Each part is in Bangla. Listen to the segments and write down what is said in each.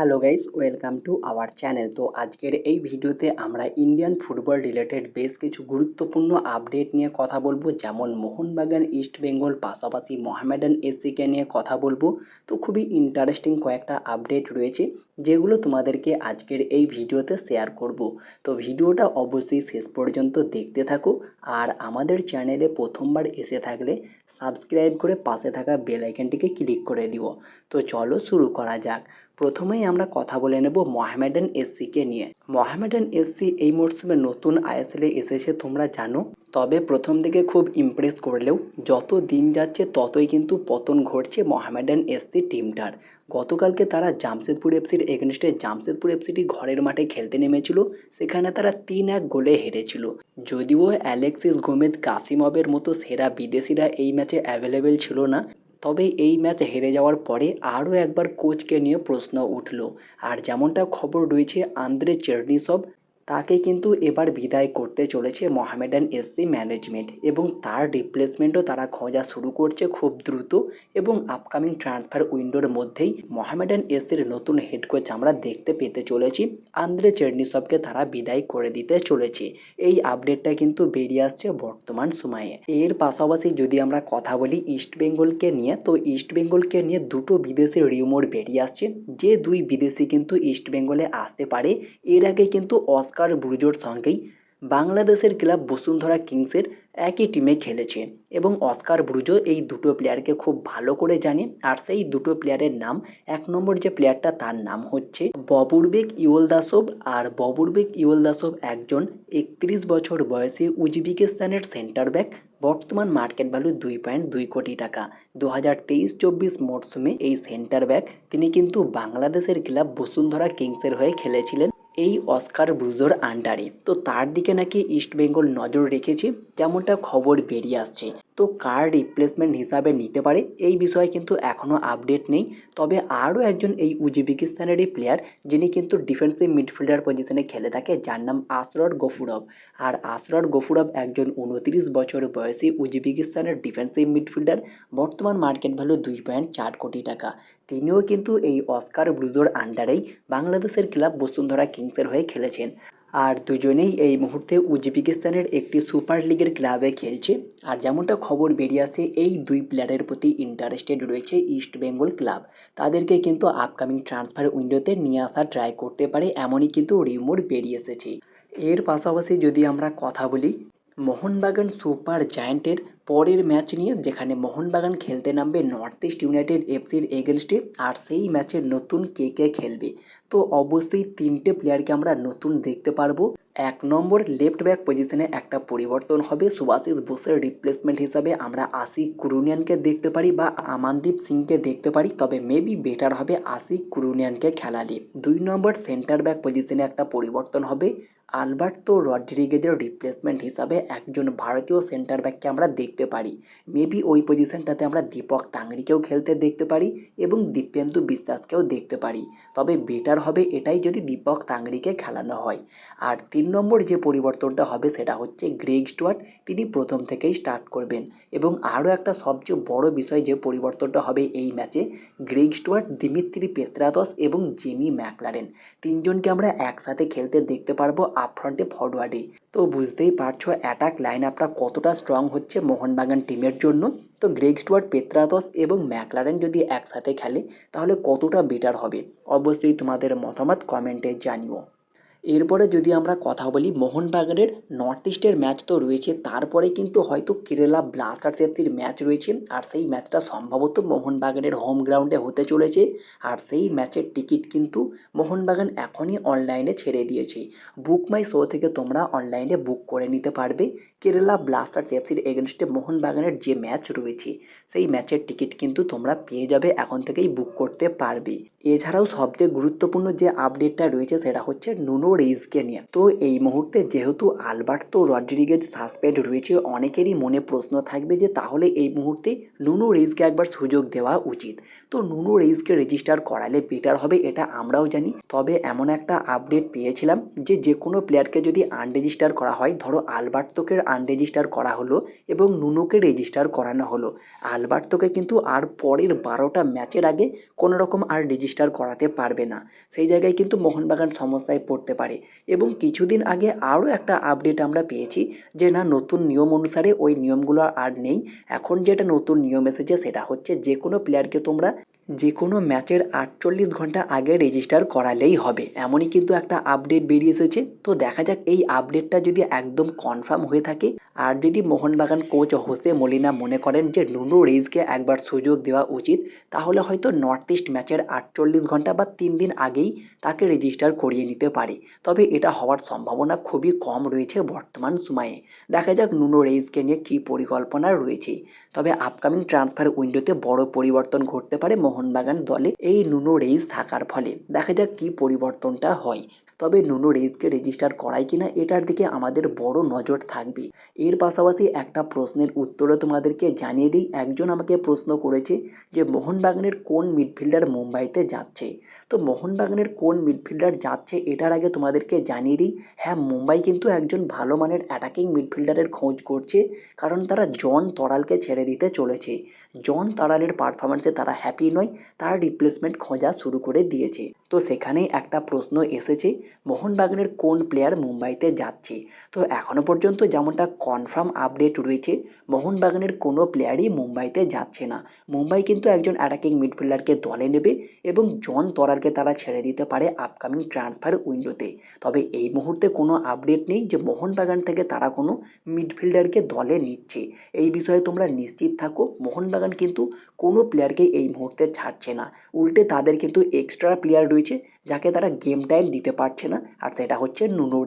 Hello guys welcome to our channel তো আজকের এই ভিডিওতে আমরা ইন্ডিয়ান ফুটবল রিলেটেড বেশ কিছু গুরুত্বপূর্ণ আপডেট নিয়ে কথা বলব, যেমন মোহনবাগান ইস্ট বেঙ্গল পাশাপাশি মোহামেডান এসিকে নিয়ে কথা বলব। তো খুবই ইন্টারেস্টিং কয়েকটা আপডেট রয়েছে, যেগুলো তোমাদেরকে আজকের এই ভিডিওতে শেয়ার করব। তো ভিডিওটা অবশ্যই শেষ পর্যন্ত দেখতে থাকো, আর আমাদের চ্যানেলে প্রথমবার এসে থাকলে সাবস্ক্রাইব করে পাশে থাকা বেল আইকনটিকে ক্লিক করে দিও। তো চলো শুরু করা যাক। প্রথমেই আমরা কথা বলে নেব মোহামেডান এসসিকে নিয়ে। মোহামেডান এসসি এই মরশুমে নতুন আইএসএলে এসেছে তোমরা জানো। তবে প্রথম দিকে খুব ইমপ্রেস করলেও যত দিন যাচ্ছে ততই কিন্তু পতন ঘটছে মোহামেডান এসসি টিমটার গতকালকে তারা জামশেদপুর এফসির এগেনস্টে জামশেদপুর এফসিটি ঘরের মাঠে খেলতে নেমেছিল, সেখানে তারা তিন এক গোলে হেরেছিল। যদিও অ্যালেক্সিস গোমেজ কাসিমবের মতো সেরা বিদেশিরা এই ম্যাচে অ্যাভেলেবেল ছিল না তবে এই ম্যাচ হেরে যাওয়ার পরে আরও একবার কোচকে নিয়ে প্রশ্ন উঠল। আর যেমনটা খবর রয়েছে, আন্দ্রে চেরনিসব তাকে কিন্তু এবার বিদায় করতে চলেছে মোহামেডান এসসি ম্যানেজমেন্ট এবং তার রিপ্লেসমেন্টও তারা খোঁজা শুরু করছে খুব দ্রুত এবং আপকামিং ট্রান্সফার উইন্ডোর মধ্যেই মোহামেডান এসসির নতুন হেড কোচ আমরা দেখতে পেতে চলেছি। আন্দ্রে চেরনিসবকে তারা বিদায় করে দিতে চলেছে। এই আপডেটটা কিন্তু বেরিয়ে আসছে বর্তমান সময়ে। এর পাশাপাশি যদি আমরা কথা বলি ইস্ট বেঙ্গলকে নিয়ে, তো ইস্ট বেঙ্গলকে নিয়ে দুটো বিদেশি রিউমোর বেরিয়ে আসছে। যে দুই বিদেশি কিন্তু ইস্ট বেঙ্গলে আসতে পারে, এর আগে কিন্তু অস্কার ব্রুজোর সঙ্গেই বাংলাদেশের ক্লাব বসুন্ধরা কিংসের একই টিমে খেলেছে এবং অস্কার ব্রুজো এই দুটো প্লেয়ারকে খুব ভালো করে জানে আর সেই দুটো প্লেয়ারের নাম, এক নম্বর যে প্লেয়ারটা তার নাম হচ্ছে ববুরবেক ইউলদাসব আর ববুরবেক ইউলদাসব একজন একত্রিশ বছর বয়সী উজবেকিস্তানের সেন্টার ব্যাক বর্তমান মার্কেট ভ্যালু দুই পয়েন্ট দুই কোটি টাকা। দু হাজার তেইশ চব্বিশ মরশুমে এই সেন্টার ব্যাক তিনি কিন্তু বাংলাদেশের ক্লাব বসুন্ধরা কিংসের হয়ে খেলেছিলেন। এই অস্কার ব্রুজোর আন্ডারে। তো তার দিকে নাকি ইস্টবেঙ্গল নজর রেখেছে, যেমনটা খবর বেরিয়ে আসছে। তো কার রিপ্লেসমেন্ট হিসাবে নিতে পারে? এই বিষয়ে কিন্তু এখনও আপডেট নেই। তবে আরও একজন এই উজবেকিস্তানেরই প্লেয়ার যিনি কিন্তু ডিফেন্সিভ মিডফিল্ডার পজিশনে খেলে থাকে, যার নাম আসরর গফুরভ আর আসরর গফুরভ একজন উনত্রিশ বছর বয়সী উজবেকিস্তানের ডিফেন্সিভ মিডফিল্ডার বর্তমান মার্কেট ভ্যালু দুই পয়েন্ট চার কোটি টাকা। তিনিও কিন্তু এই অস্কার ব্রুজোর আন্ডারেই বাংলাদেশের ক্লাব বসুন্ধরা কিংসের হয়ে খেলেছেন। আর দুজনেই এই মুহূর্তে উজবেকিস্তানের একটি সুপার লিগের ক্লাবে খেলছে। আর যেমনটা খবর বেরিয়ে আসছে, এই দুই প্লেয়ারের প্রতি ইন্টারেস্টেড রয়েছে ইস্ট বেঙ্গল ক্লাব তাদেরকে কিন্তু আপকামিং ট্রান্সফার উইন্ডোতে নিয়ে আসা ট্রাই করতে পারে, এমনই কিন্তু রিমোট বেরিয়ে এসেছে। এর পাশাপাশি যদি আমরা কথা বলি, মোহনবাগান সুপার জায়ান্টের পরের ম্যাচ নিয়ে যেখানে মোহনবাগান খেলতে নামবে নর্থ ইস্ট ইউনাইটেড এফসির এগেনস্টে আর সেই ম্যাচে নতুন কে কে খেলবে। তো অবশ্যই তিনটে প্লেয়ারকে আমরা নতুন দেখতে পারব। এক নম্বর লেফট ব্যাক পজিশনে একটা পরিবর্তন হবে। সুভাশিস বোসের রিপ্লেসমেন্ট হিসাবে আমরা আশিক কুরুনিয়ানকে দেখতে পারি বা আমানদীপ সিংকে দেখতে পারি। তবে মেবি বেটার হবে আশিক কুরুনিয়ানকে খেলালে। দুই নম্বর সেন্টার ব্যাক পজিশনে একটা পরিবর্তন হবে। আলবার্তো রড্রিগেজের রিপ্লেসমেন্ট হিসাবে একজন ভারতীয় সেন্টার ব্যাককে আমরা দেখতে পারি। মেবি ওই পজিশনটাতে আমরা দীপক তাংরিকেও খেলতে দেখতে পারি এবং দীপেন্দু বিশ্বাসকেও দেখতে পারি। তবে বেটার হবে এটাই যদি দীপক তাংরিকে খেলানো হয়। আর তিন নম্বর যে পরিবর্তনটা হবে সেটা হচ্ছে গ্রেগ স্টুয়ার্ট তিনি প্রথম থেকেই স্টার্ট করবেন। এবং আরও একটা সবচেয়ে বড় বিষয় যে পরিবর্তনটা হবে এই ম্যাচে গ্রেগ স্টুয়ার্ট দিমিত্রি পেত্রাতস এবং জেমি ম্যাকলারেন তিনজনকে আমরা একসাথে খেলতে দেখতে পারব আপ ফ্রন্টে ফরওয়ার্ডে তো বুঝতেই পারছ অ্যাটাক লাইন আপটা কতটা স্ট্রং হচ্ছে মোহনবাগান টিমের জন্য? তো গ্রেগ স্টুয়ার্ট পেত্রাতস এবং ম্যাকলারেন যদি একসাথে খেলে, তাহলে কতটা বেটার হবে? অবশ্যই তোমাদের মতামত কমেন্টে জানিও। এরপরে যদি আমরা কথা বলি মোহনবাগানের নর্থ ইস্টের ম্যাচ তো রয়েছে, তারপরে কিন্তু হয়তো কেরালা ব্লাস্টার্স এফসির ম্যাচ রয়েছে, আর সেই ম্যাচটা সম্ভবত মোহনবাগানের হোম গ্রাউন্ডে হতে চলেছে, আর সেই ম্যাচের টিকিট কিন্তু মোহনবাগান এখনই অনলাইনে ছেড়ে দিয়েছে। বুক মাই শো থেকে তোমরা অনলাইনে বুক করে নিতে পারবে। কেরালা ব্লাস্টার্স এফসির এগেনস্টে মোহনবাগানের যে ম্যাচ রয়েছে সেই ম্যাচের টিকিট কিন্তু তোমরা পেয়ে যাবে, এখন থেকেই বুক করতে পারবে। এছাড়াও সবচেয়ে গুরুত্বপূর্ণ যে আপডেটটা রয়েছে সেটা হচ্ছে নুনো রেইসকে নিয়ে। তো এই মুহূর্তে যেহেতু আলবার্তো রড্রিগেজ সাসপেন্ড রয়েছে, অনেকেরই মনে প্রশ্ন থাকবে যে তাহলে এই মুহূর্তে নুনো রেইসকে একবার সুযোগ দেওয়া উচিত। তো নুনো রেইসকে রেজিস্টার করালে বেটার হবে, এটা আমরাও জানি। তবে এমন একটা আপডেট পেয়েছিলাম যে যে কোনো প্লেয়ারকে যদি আনরেজিস্টার করা হয়, ধরো আলবার্তোকে আনরেজিস্টার করা হলো এবং নুনোকে রেজিস্টার করানো হলো আলবার্তোকে কিন্তু আর পরের বারোটা ম্যাচের আগে কোনো রকম আর রেজিস্টার করাতে পারবে না। সেই জায়গায় কিন্তু মোহনবাগান সমস্যায় পড়তে পারে। এবং কিছুদিন আগে আরও একটা আপডেট আমরা পেয়েছি যে, না, নতুন নিয়ম অনুসারে ওই নিয়মগুলো আর নেই। এখন যেটা নতুন নিয়ম এসেছে সেটা হচ্ছে যে, কোনো প্লেয়ারকে তোমরা যে কোনো ম্যাচের আটচল্লিশ ঘণ্টা আগে রেজিস্টার করালেই হবে। এমনই কিন্তু একটা আপডেট বেরিয়ে এসেছে। তো দেখা যাক এই আপডেটটা যদি একদম কনফার্ম হয়ে থাকে, আর যদি মোহনবাগান কোচ হোসে মলিনা মনে করেন যে নুনো রেইজকে একবার সুযোগ দেওয়া উচিত, তাহলে হয়তো নর্থ ইস্ট ম্যাচের আটচল্লিশ ঘণ্টা বা তিন দিন আগেই তাকে রেজিস্টার করিয়ে নিতে পারে। তবে এটা হওয়ার সম্ভাবনা খুবই কম রয়েছে বর্তমান সময়ে। দেখা যাক নুনো রেইজকে নিয়ে কী পরিকল্পনা রয়েছে। তবে আপকামিং ট্রান্সফার উইন্ডোতে বড় পরিবর্তন ঘটতে পারে মোহনবাগান দলে এই নুনো রেইস থাকার ফলে দেখা যাক কী পরিবর্তনটা হয়। তবে নুনো রেইজকে রেজিস্টার করায় কিনা এটার দিকে আমাদের বড় নজর থাকবে। এর পাশাপাশি একটা প্রশ্নের উত্তরও তোমাদেরকে জানিয়ে দিই। একজন আমাকে প্রশ্ন করেছে যে, মোহনবাগানের কোন মিডফিল্ডার মুম্বাইতে যাচ্ছে? তো মোহনবাগানের কোন মিডফিল্ডার যাচ্ছে এটার আগে তোমাদেরকে জানিয়ে দিই। হ্যাঁ মুম্বাই কিন্তু একজন ভালো মানের অ্যাটাকিং মিডফিল্ডারের খোঁজ করছে, কারণ তারা জন তরালকে ছেড়ে দিতে চলেছে। জন তারালের পারফরমেন্সে তারা হ্যাপি নয়, তার রিপ্লেসমেন্ট খোঁজা শুরু করে দিয়েছে। তো সেখানেই একটা প্রশ্ন এসেছে, মোহনবাগানের কোন প্লেয়ার মুম্বাইতে যাচ্ছে? তো এখনও পর্যন্ত যেমনটা কনফার্ম আপডেট রয়েছে, মোহনবাগানের কোনো প্লেয়ারই মুম্বাইতে যাচ্ছে না। মুম্বাই কিন্তু একজন অ্যাটাকিং মিডফিল্ডারকে দলে নেবে এবং জন তরালকে তারা ছেড়ে দিতে পারে আপকামিং ট্রান্সফার উইন্ডোতে তবে এই মুহূর্তে কোনো আপডেট নেই যে মোহনবাগান থেকে তারা কোনো মিডফিল্ডারকে দলে নিচ্ছে। এই বিষয়ে তোমরা নিশ্চিত থাকো মোহনবাগান কিন্তু কোনো প্লেয়ারকে এই মুহূর্তে ছাড়ছে না। উল্টে তাদের কিন্তু এক্সট্রা প্লেয়ার রয়েছে। যাকে তারা গেম টাইম দিতে পারছে না, আর সেটা হচ্ছে নুনো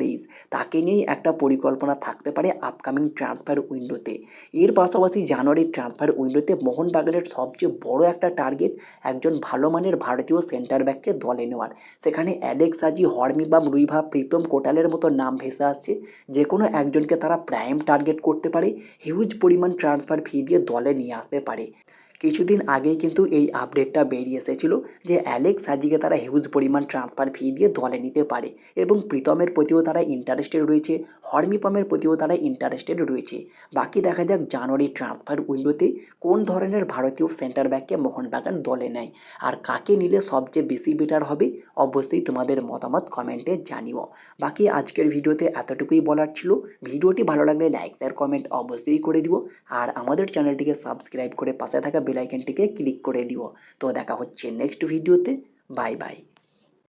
তাকে নিয়েই একটা পরিকল্পনা থাকতে পারে আপকামিং ট্রান্সফার উইন্ডোতে এর পাশাপাশি জানুয়ারির ট্রান্সফার উইন্ডোতে মোহনবাগানের সবচেয়ে বড় একটা টার্গেট একজন ভালো মানের ভারতীয় সেন্টার ব্যাককে দলে নেওয়ার। সেখানে অ্যালেক্স আজি হরমিবাম রুইভা প্রীতম কোটালের মতো নাম ভেসে আসছে। যে কোনো একজনকে তারা প্রাইম টার্গেট করতে পারে। হিউজ পরিমাণ ট্রান্সফার ফি দিয়ে দলে নিয়ে আসতে পারে। কিছুদিন আগেই কিন্তু এই আপডেটটা বেরিয়ে এসেছিল যে অ্যালেক্স সাজিকে তারা হিউজ পরিমাণ ট্রান্সফার ফি দিয়ে দলে নিতে পারে এবং প্রীতমের প্রতিও তারা ইন্টারেস্টেড রয়েছে, হরমিপমের প্রতিও তারা ইন্টারেস্টেড রয়েছে। বাকি দেখা যাক জানুয়ারি ট্রান্সফার উইন্ডোতে কোন ধরনের ভারতীয় সেন্টার ব্যাককে মোহনবাগান দলে নেয়। আর কাকে নিলে সবচেয়ে বেশি বেটার হবে, অবশ্যই তোমাদের মতামত কমেন্টে জানিও। বাকি আজকের ভিডিওতে এতটুকুই বলার ছিল। ভিডিওটি ভালো লাগলে লাইক শেয়ার কমেন্ট অবশ্যই করে দিও। আর আমাদের চ্যানেলটিকে সাবস্ক্রাইব করে পাশে থাকা বেল আইকনটিকে ক্লিক করে দিও। তো দেখা হচ্ছে নেক্সট ভিডিওতে বাই বাই